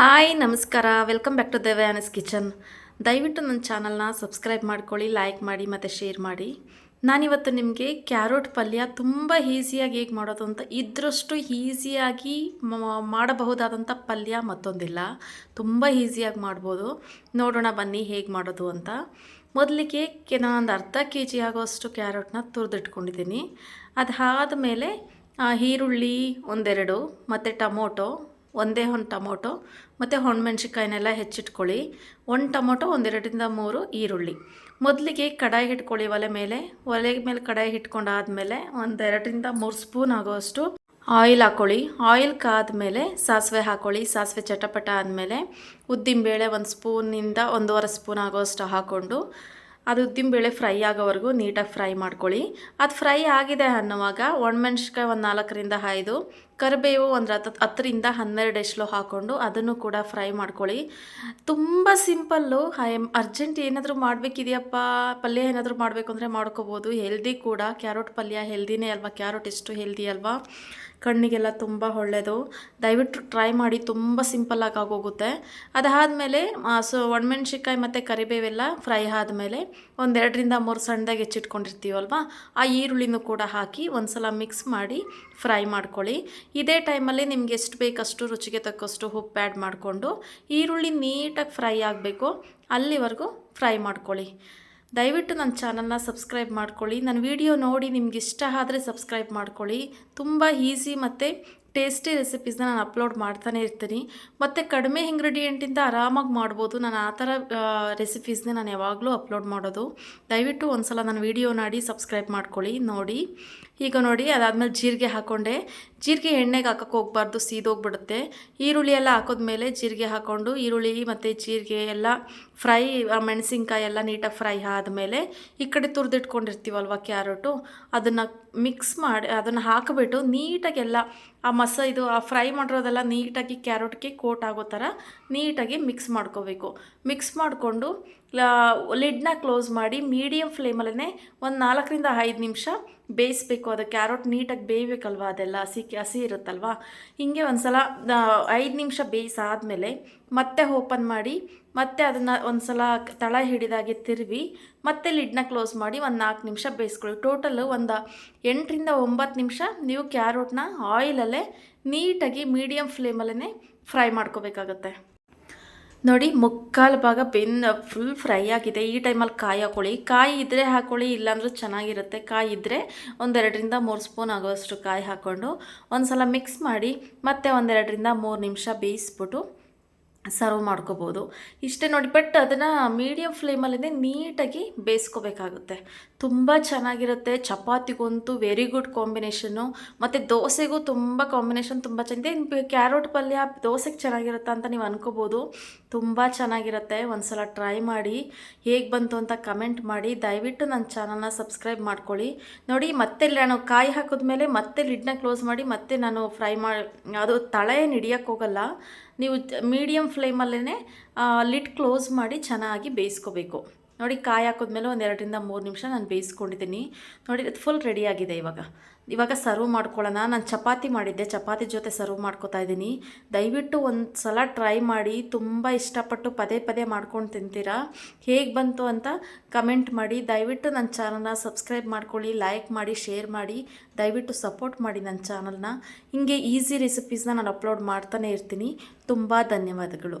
Hi, ನಮಸ್ಕಾರ. Welcome back to Devayana's kitchen ದಯವಿಟ್ಟು ನನ್ನ ಚಾನಲ್ನ ಸಬ್ಸ್ಕ್ರೈಬ್ ಮಾಡ್ಕೊಳ್ಳಿ ಲೈಕ್ ಮಾಡಿ, ಮತ್ತು ಶೇರ್ ಮಾಡಿ. ನಾನಿವತ್ತು ನಿಮಗೆ ಕ್ಯಾರೋಟ್ ಪಲ್ಯ ತುಂಬ ಈಸಿಯಾಗಿ ಹೇಗೆ ಮಾಡೋದು ಅಂತ, ಇದ್ರಷ್ಟು ಈಸಿಯಾಗಿ ಮಾಡಬಹುದಾದಂಥ ಪಲ್ಯ ಮತ್ತೊಂದಿಲ್ಲ. ತುಂಬ ಈಸಿಯಾಗಿ ಮಾಡ್ಬೋದು. ನೋಡೋಣ, ಬನ್ನಿ ಹೇಗೆ ಮಾಡೋದು ಅಂತ. ಮೊದಲಿಗೆ ನಾನೊಂದು ಅರ್ಧ ಕೆ ಜಿ ಆಗೋಷ್ಟು ಕ್ಯಾರೋಟ್ನ ತುರಿದಿಟ್ಕೊಂಡಿದ್ದೀನಿ. ಅದಾದ ಮೇಲೆ ಈರುಳ್ಳಿ ಒಂದೆರಡು, ಮತ್ತು ಟೊಮೊಟೊ ಒಂದೇ ಒಂದು ಟೊಮೊಟೊ, ಮತ್ತು ಹೊಣಮೆಣ್ಸಿಕಾಯಿನೆಲ್ಲ ಹೆಚ್ಚಿಟ್ಕೊಳ್ಳಿ. ಒಂದು ಟೊಮೊಟೊ, ಒಂದೆರಡರಿಂದ ಮೂರು ಈರುಳ್ಳಿ. ಮೊದಲಿಗೆ ಕಡಾಯಿ ಹಿಟ್ಕೊಳ್ಳಿ ಒಲೆ ಮೇಲೆ. ಒಲೆ ಮೇಲೆ ಕಡಾಯಿ ಹಿಟ್ಕೊಂಡಾದಮೇಲೆ ಒಂದೆರಡರಿಂದ ಮೂರು ಸ್ಪೂನ್ ಆಗೋಷ್ಟು ಆಯಿಲ್ ಹಾಕ್ಕೊಳ್ಳಿ ಆಯಿಲ್ ಕಾದ್ಮೇಲೆ ಸಾಸಿವೆ ಹಾಕ್ಕೊಳ್ಳಿ ಸಾಸಿವೆ ಚಟಪಟ ಆದಮೇಲೆ ಉದ್ದಿನಬೇಳೆ ಒಂದು ಸ್ಪೂನಿಂದ ಒಂದೂವರೆ ಸ್ಪೂನ್ ಆಗೋಷ್ಟು ಹಾಕ್ಕೊಂಡು ಅದು ಉದ್ದಿನಬೇಳೆ ಫ್ರೈ ಆಗೋವರೆಗೂ ನೀಟಾಗಿ ಫ್ರೈ ಮಾಡ್ಕೊಳ್ಳಿ. ಅದು ಫ್ರೈ ಆಗಿದೆ ಅನ್ನುವಾಗ ಒಣಮೆಣ್ಸಿಕಾಯಿ ಒಂದು ನಾಲ್ಕರಿಂದ ಐದು ಕರಿಬೇವು ಒಂದು ಹತ್ತು ಹತ್ತರಿಂದ ಹನ್ನೆರಡು ಎಸ್ಲು ಹಾಕ್ಕೊಂಡು ಅದನ್ನು ಕೂಡ ಫ್ರೈ ಮಾಡ್ಕೊಳ್ಳಿ. ತುಂಬ ಸಿಂಪಲ್ಲು. ಅರ್ಜೆಂಟ್ ಏನಾದರೂ ಮಾಡಬೇಕಿದೆಯಪ್ಪ? ಪಲ್ಯ ಏನಾದರೂ ಮಾಡಬೇಕು ಅಂದರೆ ಮಾಡ್ಕೋಬೋದು. ಹೆಲ್ದಿ ಕೂಡ. ಕ್ಯಾರೋಟ್ ಪಲ್ಯ ಹೆಲ್ದಿನೇ ಅಲ್ವಾ? ಕ್ಯಾರೋಟ್ ಎಷ್ಟು ಹೆಲ್ದಿ ಅಲ್ವಾ? ಕಣ್ಣಿಗೆಲ್ಲ ತುಂಬ ಒಳ್ಳೆಯದು ದಯವಿಟ್ಟು ಟ್ರೈ ಮಾಡಿ. ತುಂಬ ಸಿಂಪಲ್ಲಾಗಿ ಆಗೋಗುತ್ತೆ. ಅದಾದಮೇಲೆ ಸೊ ಒಣಮೆಣ್ಸಿಕಾಯಿ ಮತ್ತು ಕರಿಬೇವೆಲ್ಲ ಫ್ರೈ ಆದಮೇಲೆ ಒಂದೆರಡರಿಂದ ಮೂರು ಸಣ್ಣದಾಗಿ ಹೆಚ್ಚಿಟ್ಕೊಂಡಿರ್ತೀವಲ್ವ? ಆ ಈರುಳ್ಳಿನೂ ಕೂಡ ಹಾಕಿ ಒಂದು ಸಲ ಮಿಕ್ಸ್ ಮಾಡಿ ಫ್ರೈ ಮಾಡ್ಕೊಳ್ಳಿ. ಇದೇ ಟೈಮಲ್ಲಿ ನಿಮ್ಗೆ ಎಷ್ಟು ಬೇಕಷ್ಟು ರುಚಿಗೆ ತಕ್ಕಷ್ಟು ಉಪ್ಪು ಆ್ಯಡ್ ಮಾಡಿಕೊಂಡು ಈರುಳ್ಳಿ ನೀಟಾಗಿ ಫ್ರೈ ಆಗಬೇಕು. ಅಲ್ಲಿವರೆಗೂ ಫ್ರೈ ಮಾಡ್ಕೊಳ್ಳಿ. ದಯವಿಟ್ಟು ನನ್ನ ಚಾನಲ್ನ ಸಬ್ಸ್ಕ್ರೈಬ್ ಮಾಡ್ಕೊಳ್ಳಿ. ನನ್ನ ವಿಡಿಯೋ ನೋಡಿ ನಿಮ್ಗೆ ಇಷ್ಟ ಆದರೆ ಸಬ್ಸ್ಕ್ರೈಬ್ ಮಾಡ್ಕೊಳ್ಳಿ. ತುಂಬ ಈಸಿ ಮತ್ತು ಟೇಸ್ಟಿ ರೆಸಿಪೀಸ್ನ ನಾನು ಅಪ್ಲೋಡ್ ಮಾಡ್ತಾನೆ ಇರ್ತೀನಿ. ಮತ್ತು ಕಡಿಮೆ ಇಂಗ್ರೀಡಿಯೆಂಟಿಂದ ಆರಾಮಾಗಿ ಮಾಡ್ಬೋದು. ನಾನು ಆ ಥರ ರೆಸಿಪೀಸ್ನೇ ನಾನು ಯಾವಾಗಲೂ ಅಪ್ಲೋಡ್ ಮಾಡೋದು. ದಯವಿಟ್ಟು ಒಂದು ಸಲ ನಾನು ವೀಡಿಯೋ ನೋಡಿ ಸಬ್ಸ್ಕ್ರೈಬ್ ಮಾಡ್ಕೊಳ್ಳಿ, ನೋಡಿ. ಈಗ ನೋಡಿ, ಅದಾದಮೇಲೆ ಜೀರಿಗೆ ಹಾಕ್ಕೊಂಡೆ ಜೀರಿಗೆ ಎಣ್ಣೆಗೆ ಹಾಕೋಕೆ ಹೋಗ್ಬಾರ್ದು, ಸೀದೋಗ್ಬಿಡುತ್ತೆ. ಈರುಳ್ಳಿ ಎಲ್ಲ ಹಾಕೋದ್ಮೇಲೆ ಜೀರಿಗೆ ಹಾಕ್ಕೊಂಡು ಈರುಳ್ಳಿ ಮತ್ತು ಜೀರಿಗೆ ಎಲ್ಲ ಫ್ರೈ ಮೆಣಸಿನ್ಕಾಯಿ ಎಲ್ಲ ನೀಟಾಗಿ ಫ್ರೈ ಆದಮೇಲೆ ಈ ಕಡೆ ತುರಿದಿಟ್ಕೊಂಡಿರ್ತೀವಲ್ವ ಕ್ಯಾರೆಟು, ಅದನ್ನು ಮಿಕ್ಸ್ ಮಾಡಿ, ಅದನ್ನು ಹಾಕಿಬಿಟ್ಟು ನೀಟಾಗಿ ಎಲ್ಲ ಆ ಮಸ ಇದು, ಆ ಫ್ರೈ ಮಾಡಿರೋದೆಲ್ಲ ನೀಟಾಗಿ ಕ್ಯಾರೆಟ್ಗೆ ಕೋಟ್ ಆಗೋ ಥರ ನೀಟಾಗಿ ಮಿಕ್ಸ್ ಮಾಡ್ಕೋಬೇಕು. ಮಿಕ್ಸ್ ಮಾಡಿಕೊಂಡು ಲಿಡ್ನ ಕ್ಲೋಸ್ ಮಾಡಿ ಮೀಡಿಯಮ್ ಫ್ಲೇಮಲ್ಲೇ ಒಂದು ನಾಲ್ಕರಿಂದ ಐದು ನಿಮಿಷ ಬೇಯಿಸ್ಬೇಕು, ಅದು ಕ್ಯಾರೆಟ್ ನೀಟಾಗಿ ಬೇಯಬೇಕಲ್ವ, ಅದೆಲ್ಲ ಹಸಿ ಹಸಿ ಇರುತ್ತಲ್ವ? ಹಿಂಗೆ ಒಂದು ಸಲ ಐದು ನಿಮಿಷ ಬೇಯಿಸಾದಮೇಲೆ ಮತ್ತೆ ಓಪನ್ ಮಾಡಿ, ಮತ್ತೆ ಅದನ್ನು ಒಂದು ಸಲ ತಳ ಹಿಡಿದಾಗೆ ತಿರುವಿ, ಮತ್ತೆ ಲಿಡ್ನ ಕ್ಲೋಸ್ ಮಾಡಿ ಒಂದು ನಾಲ್ಕು ನಿಮಿಷ ಬೇಯಿಸ್ಕೊಳ್ಳಿ. ಟೋಟಲ್ ಒಂದು ಎಂಟರಿಂದ ಒಂಬತ್ತು ನಿಮಿಷ ನೀವು ಕ್ಯಾರೋಟ್ನ ಆಯಿಲಲ್ಲೇ ನೀಟಾಗಿ ಮೀಡಿಯಮ್ ಫ್ಲೇಮಲ್ಲೇ ಫ್ರೈ ಮಾಡ್ಕೋಬೇಕಾಗತ್ತೆ. ನೋಡಿ, ಮುಕ್ಕಾಲು ಭಾಗ ಬೆನ್ನ ಫುಲ್ ಫ್ರೈ ಆಗಿದೆ. ಈ ಟೈಮಲ್ಲಿ ಕಾಯಿ ಹಾಕೊಳ್ಳಿ. ಕಾಯಿ ಇದ್ದರೆ ಹಾಕೊಳ್ಳಿ, ಇಲ್ಲಾಂದ್ರೂ ಚೆನ್ನಾಗಿರುತ್ತೆ. ಕಾಯಿ ಇದ್ದರೆ ಒಂದೆರಡರಿಂದ ಮೂರು ಸ್ಪೂನ್ ಆಗೋಷ್ಟು ಕಾಯಿ ಹಾಕ್ಕೊಂಡು ಒಂದು ಸಲ ಮಿಕ್ಸ್ ಮಾಡಿ ಮತ್ತೆ ಒಂದೆರಡರಿಂದ ಮೂರು ನಿಮಿಷ ಬೇಯಿಸ್ಬಿಟ್ಟು ಸರ್ವ್ ಮಾಡ್ಕೋಬೋದು. ಇಷ್ಟೇ ನೋಡಿ ಬಟ್ ಅದನ್ನು ಮೀಡಿಯಮ್ ಫ್ಲೇಮಲ್ಲೇ ನೀಟಾಗಿ ಬೇಯಿಸ್ಕೋಬೇಕಾಗುತ್ತೆ. ತುಂಬ ಚೆನ್ನಾಗಿರುತ್ತೆ. ಚಪಾತಿಗಂತೂ ವೆರಿ ಗುಡ್ ಕಾಂಬಿನೇಷನ್ನು ಮತ್ತು ದೋಸೆಗೂ ತುಂಬ ಕಾಂಬಿನೇಷನ್ ತುಂಬ ಚೆನ್ನಾಗಿದೆ. ಕ್ಯಾರೋಟ್ ಪಲ್ಯ ದೋಸೆಗೆ ಚೆನ್ನಾಗಿರುತ್ತೆ ಅಂತ ನೀವು ಅನ್ಕೋಬೋದು. ತುಂಬ ಚೆನ್ನಾಗಿರುತ್ತೆ. ಒಂದು ಸಲ ಟ್ರೈ ಮಾಡಿ. ಹೇಗೆ ಬಂತು ಅಂತ ಕಮೆಂಟ್ ಮಾಡಿ. ದಯವಿಟ್ಟು ನನ್ನ ಚಾನಲ್ನ ಸಬ್ಸ್ಕ್ರೈಬ್ ಮಾಡ್ಕೊಳ್ಳಿ. ನೋಡಿ, ಮತ್ತೆ ನಾನು ಕಾಯಿ ಹಾಕಿದ್ಮೇಲೆ ಮತ್ತೆ ಲಿಡ್ನ ಕ್ಲೋಸ್ ಮಾಡಿ, ಮತ್ತೆ ನಾನು ಫ್ರೈ ಮಾಡಿ ಅದು ತಳೆ ಏನು ಹಿಡಿಯೋಕ್ಕೆ ಹೋಗಲ್ಲ. ನೀವು ಮೀಡಿಯಮ್ ಫ್ಲೇಮಲ್ಲೇ ಲಿಡ್ ಕ್ಲೋಸ್ ಮಾಡಿ ಚೆನ್ನಾಗಿ ಬೇಯಿಸ್ಕೋಬೇಕು. ನೋಡಿ ಕಾಯಿ ಹಾಕಿದ್ಮೇಲೆ ಒಂದು ಎರಡರಿಂದ ಮೂರು ನಿಮಿಷ ನಾನು ಬೇಯಿಸ್ಕೊಂಡಿದ್ದೀನಿ. ನೋಡಿ ಅದು ಫುಲ್ ರೆಡಿಯಾಗಿದೆ ಇವಾಗ. ಇವಾಗ ಸರ್ವ್ ಮಾಡ್ಕೊಳ್ಳೋಣ. ನಾನು ಚಪಾತಿ ಮಾಡಿದ್ದೆ. ಚಪಾತಿ ಜೊತೆ ಸರ್ವ್ ಮಾಡ್ಕೊತಾ ಇದ್ದೀನಿ. ದಯವಿಟ್ಟು ಒಂದು ಸಲ ಟ್ರೈ ಮಾಡಿ. ತುಂಬ ಇಷ್ಟಪಟ್ಟು ಪದೇ ಪದೇ ಮಾಡ್ಕೊಂಡು ತಿಂತೀರಾ? ಹೇಗೆ ಬಂತು ಅಂತ ಕಮೆಂಟ್ ಮಾಡಿ. ದಯವಿಟ್ಟು ನನ್ನ ಚಾನಲ್ನ ಸಬ್ಸ್ಕ್ರೈಬ್ ಮಾಡ್ಕೊಳ್ಳಿ ಲೈಕ್ ಮಾಡಿ ಶೇರ್ ಮಾಡಿ. ದಯವಿಟ್ಟು ಸಪೋರ್ಟ್ ಮಾಡಿ ನನ್ನ ಚಾನಲ್ನ ಹಿಂಗೆ ಈಸಿ ರೆಸಿಪೀಸ್ನ ನಾನು ಅಪ್ಲೋಡ್ ಮಾಡ್ತಾನೆ ಇರ್ತೀನಿ. ತುಂಬ ಧನ್ಯವಾದಗಳು.